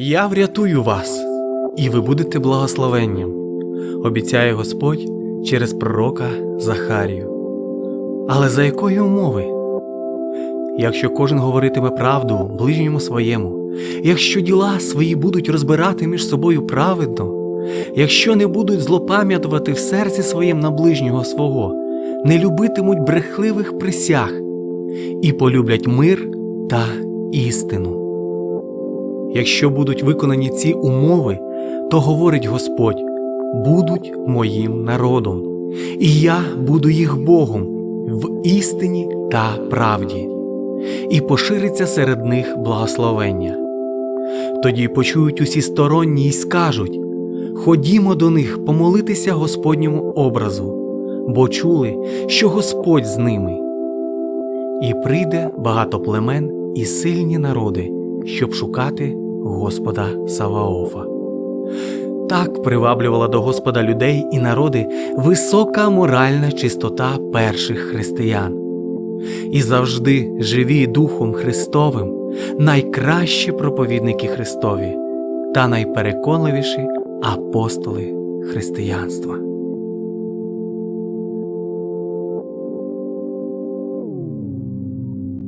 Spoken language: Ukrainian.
Я врятую вас, і ви будете благословенням, обіцяє Господь через пророка Захарію. Але за якої умови? Якщо кожен говоритиме правду ближньому своєму, якщо діла свої будуть розбирати між собою праведно, якщо не будуть злопам'ятувати в серці своєм на ближнього свого, не любитимуть брехливих присяг і полюблять мир та істину. Якщо будуть виконані ці умови, то говорить Господь, будуть моїм народом, і я буду їх Богом в істині та правді, і пошириться серед них благословення. Тоді почують усі сторонні й скажуть Ходімо до них помолитися Господньому образу, бо чули, що Господь з ними. І прийде багато племен і сильні народи, щоб шукати Господа Саваофа. Так приваблювала до Господа людей і народи висока моральна чистота перших християн. І завжди живі Духом Христовим, найкращі проповідники Христові та найпереконливіші апостоли християнства.